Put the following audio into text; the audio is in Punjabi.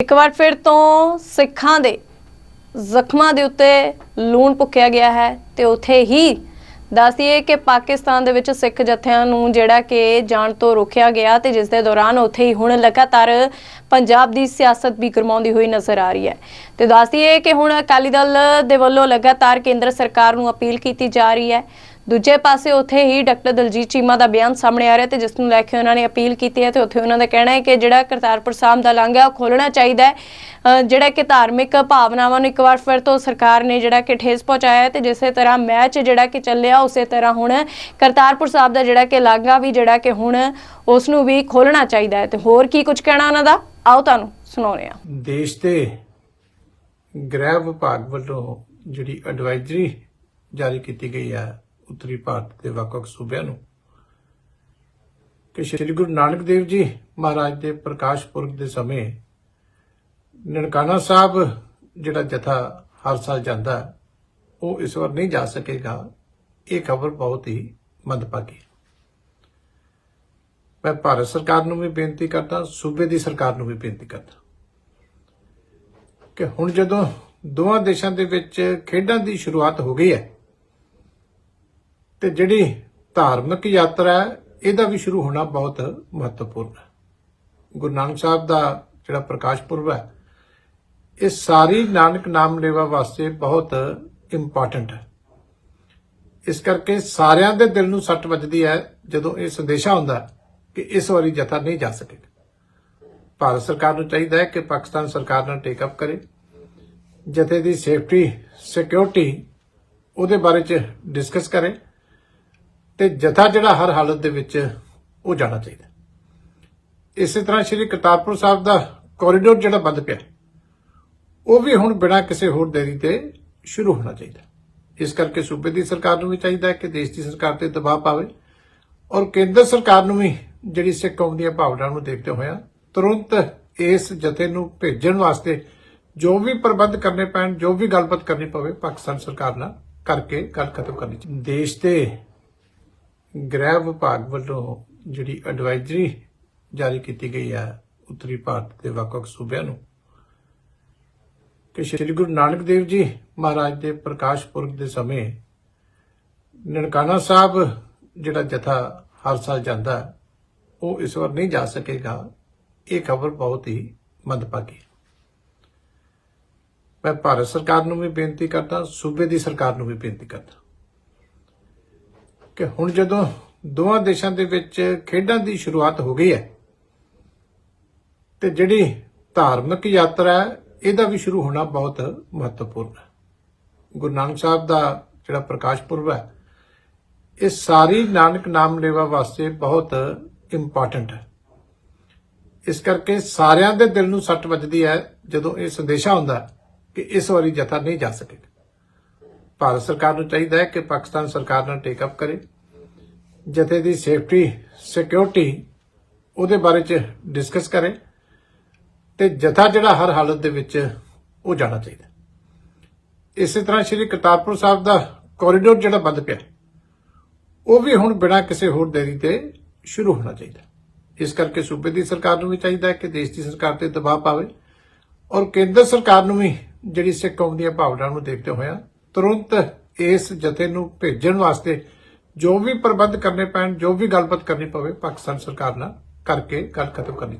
ਇੱਕ ਵਾਰ ਫਿਰ ਤੋਂ ਸਿੱਖਾਂ ਦੇ ਜ਼ਖਮਾਂ ਦੇ ਉੱਤੇ ਲੂਣ ਪੁੱਕਿਆ ਗਿਆ ਹੈ ਤੇ ਉੱਥੇ ਹੀ ਦੱਸੀਏ ਕਿ ਪਾਕਿਸਤਾਨ ਦੇ ਵਿੱਚ ਸਿੱਖ ਜਥਿਆਂ ਨੂੰ ਜਿਹੜਾ ਕਿ ਜਾਣ ਤੋਂ ਰੋਕਿਆ ਗਿਆ ਤੇ ਜਿਸ ਦੇ ਦੌਰਾਨ ਉੱਥੇ ਹੀ ਹੁਣ ਲਗਾਤਾਰ ਪੰਜਾਬ ਦੀ ਸਿਆਸਤ ਵੀ ਗਰਮਾਉਂਦੀ ਹੋਈ ਨਜ਼ਰ ਆ ਰਹੀ ਹੈ। ਤੇ ਦੱਸੀਏ ਕਿ ਹੁਣ ਅਕਾਲੀ ਦਲ ਦੇ ਵੱਲੋਂ ਲਗਾਤਾਰ ਕੇਂਦਰ ਸਰਕਾਰ ਨੂੰ ਅਪੀਲ ਕੀਤੀ ਜਾ ਰਹੀ ਹੈ ਦੂਜੇ ਪਾਸੇ ਉੱਥੇ ਹੀ ਡਾਕਟਰ ਦਲਜੀਤ ਚੀਮਾ ਦਾ ਬਿਆਨ ਸਾਹਮਣੇ ਆ ਰਿਹਾ ਤੇ ਜਿਸ ਨੂੰ ਲੈ ਕੇ ਉਹਨਾਂ ਨੇ ਅਪੀਲ ਕੀਤੀ ਹੈ ਤੇ ਉੱਥੇ ਉਹਨਾਂ ਦਾ ਕਹਿਣਾ ਹੈ ਕਿ ਜਿਹੜਾ ਕਰਤਾਰਪੁਰ ਸਾਹਿਬ ਦਾ ਲਾਂਘਾ ਉਹ ਖੋਲਣਾ ਚਾਹੀਦਾ ਹੈ। ਜਿਹੜਾ ਕਿ ਧਾਰਮਿਕ ਭਾਵਨਾਵਾਂ ਨੂੰ ਇੱਕ ਵਾਰ ਫਿਰ ਤੋਂ ਸਰਕਾਰ ਨੇ ਜਿਹੜਾ ਕਿ ਠੇਸ ਪਹੁੰਚਾਇਆ ਹੈ ਤੇ ਜਿਸੇ ਤਰ੍ਹਾਂ ਮੈਚ ਜਿਹੜਾ ਕਿ ਚੱਲਿਆ, ਉਸੇ ਤਰ੍ਹਾਂ ਹੁਣ ਕਰਤਾਰਪੁਰ ਸਾਹਿਬ ਦਾ ਜਿਹੜਾ ਕਿ ਲਾਂਘਾ ਵੀ ਜਿਹੜਾ ਕਿ ਹੁਣ ਉਸ ਨੂੰ ਵੀ ਖੋਲਣਾ ਚਾਹੀਦਾ ਹੈ। ਤੇ ਹੋਰ ਕੀ ਕੁਝ ਕਹਿਣਾ ਉਹਨਾਂ ਦਾ? ਆਓ ਤੁਹਾਨੂੰ ਸੁਣਾਉਂਦੇ ਹਾਂ। ਦੇਸ਼ ਦੇ ਗ੍ਰਹਿ ਵਿਭਾਗ ਵੱਲੋਂ ਜਿਹੜੀ ਐਡਵਾਈਜ਼ਰੀ ਜਾਰੀ ਕੀਤੀ ਗਈ ਹੈ ਉੱਤਰੀ ਭਾਰਤ ਦੇ ਵੱਖ-ਵੱਖ ਸੂਬਿਆਂ ਨੂੰ। ਕਿ ਸ੍ਰੀ ਗੁਰੂ ਨਾਨਕ ਦੇਵ ਜੀ ਮਹਾਰਾਜ ਦੇ ਪ੍ਰਕਾਸ਼ ਪੁਰਬ ਦੇ ਸਮੇਂ ਨਨਕਾਣਾ ਸਾਹਿਬ ਜਿਹੜਾ ਜਥਾ ਹਰ ਸਾਲ ਜਾਂਦਾ, ਉਹ ਇਸ ਵਾਰ ਨਹੀਂ ਜਾ ਸਕੇਗਾ। ਇਹ ਖਬਰ ਬਹੁਤ ਹੀ ਮੰਦਭਾਗੀ ਮੈਂ ਭਾਰਤ ਸਰਕਾਰ ਨੂੰ ਵੀ ਬੇਨਤੀ ਕਰਦਾ, ਸੂਬੇ ਦੀ ਸਰਕਾਰ ਨੂੰ ਵੀ ਬੇਨਤੀ ਕਰਦਾ ਕਿ ਹੁਣ ਜਦੋਂ ਦੋਵਾਂ ਦੇਸ਼ਾਂ ਦੇ ਵਿੱਚ ਖੇਡਾਂ ਦੀ ਸ਼ੁਰੂਆਤ ਹੋ ਗਈ ਹੈ ਤੇ ਜਿਹੜੀ ਧਾਰਮਿਕ ਯਾਤਰਾ ਹੈ, ਇਹਦਾ ਵੀ ਸ਼ੁਰੂ ਹੋਣਾ ਬਹੁਤ ਮਹੱਤਵਪੂਰਨ ਹੈ। ਗੁਰੂ ਨਾਨਕ ਸਾਹਿਬ ਦਾ ਜਿਹੜਾ ਪ੍ਰਕਾਸ਼ ਪੁਰਬ ਹੈ, ਇਹ ਸਾਰੀ ਨਾਨਕ ਨਾਮ ਲੇਵਾ ਵਾਸਤੇ ਬਹੁਤ ਇੰਪੋਰਟੈਂਟ ਹੈ। ਇਸ ਕਰਕੇ ਸਾਰਿਆਂ ਦੇ ਦਿਲ ਨੂੰ ਸੱਟ ਵੱਜਦੀ ਹੈ ਜਦੋਂ ਇਹ ਸੰਦੇਸ਼ਾ ਆਉਂਦਾ ਕਿ ਇਸ ਵਾਰੀ ਜਥਾ ਨਹੀਂ ਜਾ ਸਕੇਗਾ। ਭਾਰਤ ਸਰਕਾਰ ਨੂੰ ਚਾਹੀਦਾ ਹੈ ਕਿ ਪਾਕਿਸਤਾਨ ਸਰਕਾਰ ਨਾਲ ਟੇਕ ਅਪ ਕਰੇ। ਜਥੇ ਦੀ ਸੇਫਟੀ ਸਿਕਿਉਰਿਟੀ ਉਹਦੇ ਬਾਰੇ ਚ ਡਿਸਕਸ ਕਰੇ। ਤੇ ਜਥਾ ਜਿਹੜਾ ਹਰ ਹਾਲਤ ਦੇ ਵਿੱਚ ਉਹ ਜਾਣਾ ਚਾਹੀਦਾ ਇਸੇ ਤਰ੍ਹਾਂ ਸ਼੍ਰੀ ਕਰਤਾਰਪੁਰ ਸਾਹਿਬ ਦਾ ਕੋਰੀਡੋਰ ਜਿਹੜਾ ਬੰਦ ਪਿਆ ਉਹ ਵੀ ਹੁਣ ਬਿਨਾਂ ਕਿਸੇ ਹੋਰ ਦੇਰੀ ਤੇ ਸ਼ੁਰੂ ਹੋਣਾ ਚਾਹੀਦਾ ਇਸ ਕਰਕੇ ਸੂਬੇ ਦੀ ਸਰਕਾਰ ਨੂੰ ਵੀ ਚਾਹੀਦਾ ਹੈ ਕਿ ਦੇਸ਼ ਦੀ ਸਰਕਾਰ ਤੇ ਦਬਾਅ ਪਾਵੇ ਔਰ ਕੇਂਦਰ ਸਰਕਾਰ ਨੂੰ ਵੀ ਜਿਹੜੀ ਸਿੱਖ ਕੌਮ ਦੀਆਂ ਭਾਵਨਾਵਾਂ ਨੂੰ ਦੇਖਦੇ ਹੋਇਆ ਤੁਰੰਤ ਇਸ ਜਥੇ ਨੂੰ ਭੇਜਣ ਵਾਸਤੇ ਜੋ ਵੀ ਪ੍ਰਬੰਧ ਕਰਨੇ ਪੈਣ, ਜੋ ਵੀ ਗੱਲਬਾਤ ਕਰਨੀ ਪਵੇ, ਪਾਕਿਸਤਾਨ ਸਰਕਾਰ ਨਾਲ ਕਰਕੇ ਗੱਲ ਖਤਮ ਕਰਨੀ ਚਾਹੀਦੀ ਦੇਸ਼ ਦੇ ਗ੍ਰਹਿ ਵਿਭਾਗ ਵੱਲੋਂ ਜਿਹੜੀ ਐਡਵਾਈਜ਼ਰੀ ਜਾਰੀ ਕੀਤੀ ਗਈ ਹੈ ਉੱਤਰੀ ਭਾਰਤ ਦੇ ਵੱਖ-ਵੱਖ ਸੂਬਿਆਂ ਨੂੰ, ਕਿ ਸ੍ਰੀ ਗੁਰੂ ਨਾਨਕ ਦੇਵ ਜੀ ਮਹਾਰਾਜ ਦੇ ਪ੍ਰਕਾਸ਼ ਪੁਰਬ ਦੇ ਸਮੇਂ ਨਨਕਾਣਾ ਸਾਹਿਬ ਜਿਹੜਾ ਜਥਾ ਹਰ ਸਾਲ ਜਾਂਦਾ, ਉਹ ਇਸ ਵਾਰ ਨਹੀਂ ਜਾ ਸਕੇਗਾ। ਇਹ ਖਬਰ ਬਹੁਤ ਹੀ ਮੰਦਭਾਗੀ ਮੈਂ ਭਾਰਤ ਸਰਕਾਰ ਨੂੰ ਵੀ ਬੇਨਤੀ ਕਰਦਾ, ਸੂਬੇ ਦੀ ਸਰਕਾਰ ਨੂੰ ਵੀ ਬੇਨਤੀ ਕਰਦਾ। ਕਿ ਹੁਣ ਜਦੋਂ ਦੋਵਾਂ ਦੇਸ਼ਾਂ ਦੇ ਵਿੱਚ ਖੇਡਾਂ ਦੀ ਸ਼ੁਰੂਆਤ ਹੋ ਗਈ ਹੈ, ਤੇ ਜਿਹੜੀ ਧਾਰਮਿਕ ਯਾਤਰਾ ਹੈ, ਇਹਦਾ ਵੀ ਸ਼ੁਰੂ ਹੋਣਾ ਬਹੁਤ ਮਹੱਤਵਪੂਰਨ ਹੈ। ਗੁਰੂ ਨਾਨਕ ਸਾਹਿਬ ਦਾ ਜਿਹੜਾ ਪ੍ਰਕਾਸ਼ ਪੁਰਬ ਹੈ, ਇਹ ਸਾਰੀ ਨਾਨਕ ਨਾਮ ਲੇਵਾ ਵਾਸਤੇ ਬਹੁਤ ਇੰਪੋਰਟੈਂਟ ਹੈ। ਇਸ ਕਰਕੇ ਸਾਰਿਆਂ ਦੇ ਦਿਲ ਨੂੰ ਸੱਟ ਵੱਜਦੀ ਹੈ ਜਦੋਂ ਇਹ ਸੰਦੇਸ਼ਾ ਆਉਂਦਾ ਕਿ ਇਸ ਵਾਰੀ ਜਥਾ ਨਹੀਂ ਜਾ ਸਕੇਗਾ। ਭਾਰਤ ਸਰਕਾਰ ਨੂੰ ਚਾਹੀਦਾ ਹੈ ਕਿ ਪਾਕਿਸਤਾਨ ਸਰਕਾਰ ਨਾਲ ਟੇਕ ਅਪ ਕਰੇ। ਜਥੇ ਦੀ ਸੇਫਟੀ ਸਿਕਿਉਰਿਟੀ ਉਹਦੇ ਬਾਰੇ ਚ ਡਿਸਕਸ ਕਰੇ ਤੇ ਜਥਾ ਜਿਹੜਾ ਹਰ ਹਾਲਤ ਦੇ ਵਿੱਚ ਉਹ ਜਾਣਾ ਚਾਹੀਦਾ ਇਸੇ ਤਰ੍ਹਾਂ ਸ਼੍ਰੀ ਕਰਤਾਰਪੁਰ ਸਾਹਿਬ ਦਾ ਕੋਰੀਡੋਰ ਜਿਹੜਾ ਬੰਦ ਪਿਆ, ਉਹ ਵੀ ਹੁਣ ਬਿਨਾਂ ਕਿਸੇ ਹੋਰ ਦੇਰੀ ਤੇ ਸ਼ੁਰੂ ਹੋਣਾ ਚਾਹੀਦਾ ਇਸ ਕਰਕੇ ਸੂਬੇ ਦੀ ਸਰਕਾਰ ਨੂੰ ਵੀ ਚਾਹੀਦਾ ਹੈ ਕਿ ਦੇਸ਼ ਦੀ ਸਰਕਾਰ ਤੇ ਦਬਾਅ ਪਾਵੇ ਔਰ ਕੇਂਦਰ ਸਰਕਾਰ ਨੂੰ ਵੀ ਜਿਹੜੀ ਸਿੱਖ ਕੌਮ ਦੀਆਂ ਭਾਵਨਾਵਾਂ ਨੂੰ ਦੇਖਦੇ ਹੋਇਆ ਤੁਰੰਤ ਇਸ ਜਥੇ ਨੂੰ ਭੇਜਣ ਵਾਸਤੇ ਜੋ ਵੀ ਪ੍ਰਬੰਧ ਕਰਨੇ ਪੈਣ, ਜੋ ਵੀ ਗੱਲਬਾਤ ਕਰਨੀ ਪਵੇ, ਪਾਕਿਸਤਾਨ ਸਰਕਾਰ ਨਾਲ ਕਰਕੇ ਗੱਲ ਖਤਮ ਕਰਨੀ